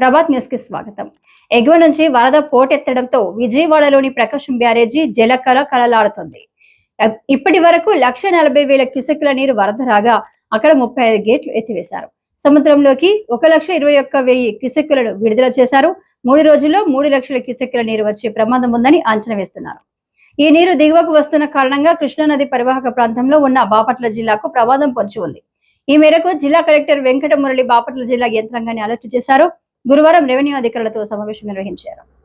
ప్రభాత్ న్యూస్కి స్వాగతం. ఎగువ నుంచి వరద పోటెత్తడంతో విజయవాడలోని ప్రకాశం బ్యారేజీ జలకర కలలాడుతుంది ఇప్పటి వరకు లక్ష నలభై వేల క్యూసెక్ల నీరు వరద రాగా అక్కడ ముప్పై ఐదు గేట్లు ఎత్తివేశారు. సముద్రంలోకి ఒక లక్ష ఇరవై ఒక్క వెయ్యి క్యూసెక్కులను విడుదల చేశారు. మూడు రోజుల్లో మూడు లక్షల క్యూసెక్కుల నీరు వచ్చే ప్రమాదం ఉందని అంచనా వేస్తున్నారు. ఈ నీరు దిగువకు వస్తున్న కారణంగా కృష్ణానది పరివాహక ప్రాంతంలో ఉన్న బాపట్ల జిల్లాకు ప్రమాదం పొంచి ఉంది. ఈ మేరకు జిల్లా కలెక్టర్ వెంకట మురళి బాపట్ల జిల్లా యంత్రాంగాన్ని అలర్ట్ చేశారు. గురువారం రెవెన్యూ అధికారులతో సమావేశం నిర్వహించారు.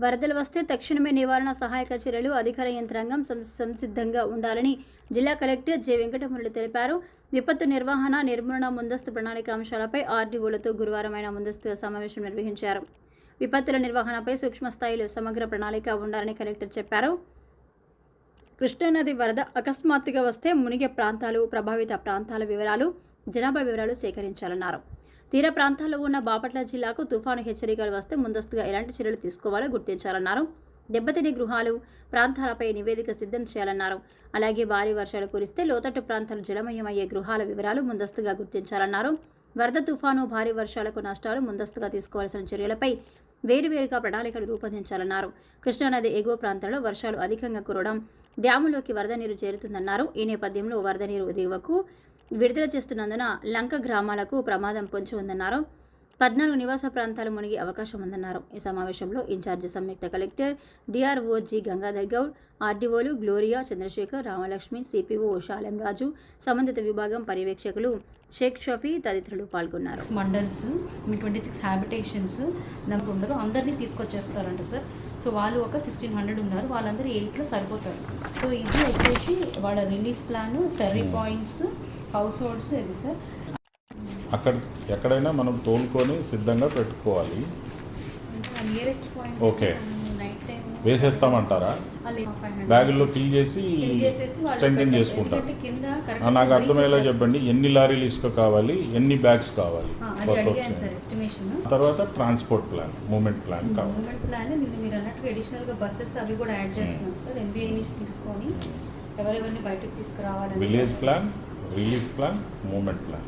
వరదలు వస్తే తక్షణమే నివారణ సహాయక చర్యలు అధికార యంత్రాంగం సం- సంసిద్ధంగా ఉండాలని జిల్లా కలెక్టర్ జె వెంకటమురళి తెలిపారు. విపత్తు నిర్వహణ నిర్మూలన ముందస్తు ప్రణాళిక అంశాలపై ఆర్డీఓలతో గురువారం ఆయన ముందస్తు సమావేశం నిర్వహించారు. విపత్తుల నిర్వహణపై సూక్ష్మ స్థాయిలో సమగ్ర ప్రణాళిక ఉండాలని కలెక్టర్ చెప్పారు. కృష్ణానది వరద అకస్మాత్తుగా వస్తే మునిగే ప్రాంతాలు ప్రభావిత ప్రాంతాల వివరాలు జనాభా వివరాలు సేకరించాలన్నారు. తీర ప్రాంతాల్లో ఉన్న బాపట్ల జిల్లాకు తుఫాను హెచ్చరికలు వస్తే ముందస్తుగా ఎలాంటి చర్యలు తీసుకోవాలో గుర్తించాలన్నారు. దెబ్బతిని గృహాలు ప్రాంతాలపై నివేదిక సిద్ధం చేయాలన్నారు. అలాగే భారీ వర్షాలు కురిస్తే లోతట్టు ప్రాంతాలు జలమయమయ్యే గృహాల వివరాలు ముందస్తుగా గుర్తించాలన్నారు. వరద తుఫాను భారీ వర్షాలకు నష్టాలు ముందస్తుగా తీసుకోవాల్సిన చర్యలపై వేరువేరుగా ప్రణాళికలు రూపొందించాలన్నారు. కృష్ణానది ఎగువ ప్రాంతాల్లో వర్షాలు అధికంగా కురవడం డ్యాములోకి వరద నీరు చేరుతుందన్నారు. ఈ నేపథ్యంలో వరద నీరు దిగువకు విడుదల చేస్తున్నందున లంక గ్రామాలకు ప్రమాదం పొంచి ఉందన్నారు. పద్నాలుగు నివాస ప్రాంతాలు మునిగే అవకాశం ఉందన్నారు. ఈ సమావేశంలో ఇన్ఛార్జి సంయుక్త collector DRO G Gangadhar Goud ఆర్డీఓలు Gloria Chandrasekhar Ramalakshmi CPO Salem Raju సంబంధిత విభాగం పర్యవేక్షకులు షేక్ షఫీ తదితరులు పాల్గొన్నారు. సిక్స్ మండల్స్ మీ ట్వంటీ సిక్స్ హ్యాబిటేషన్స్ నమ్మకం ఉండదు. అందరినీ తీసుకొచ్చేస్తారంట సార్. సో వాళ్ళు ఒక సిక్స్టీన్ హండ్రెడ్ ఉన్నారు. వాళ్ళందరూ ఎయిట్లో సరిపోతారు. సో ఇది వచ్చేసి వాళ్ళ relief plan ferry points households ఇది సార్. అక్కడ ఎక్కడైనా మనం తోలుకొని సిద్ధంగా పెట్టుకోవాలి. ఓకే. వేసేస్తామంటారా? బ్యాగుల్లో ఫిల్ చేసి స్ట్రెంగ్ చేసుకుంటారు. నాకు అర్థమయ్యేలా చెప్పండి. ఎన్ని లారీలు ఇసుక కావాలి? ఎన్ని బ్యాగ్స్ కావాలి? తర్వాత ట్రాన్స్పోర్ట్ ప్లాన్ మూమెంట్ ప్లాన్ కావాలి. గవర్నమెంట్ ప్లాన్ నిన్న మీరు అన్నట్టుగా అడిషనల్గా బస్సెస్ అవి కూడా యాడ్ చేస్తున్నాం సార్. ఎంబీఏ నుంచి తీసుకొని ఎవరెవరిని బయటకు తీసుకురావాలని village plan relief plan movement plan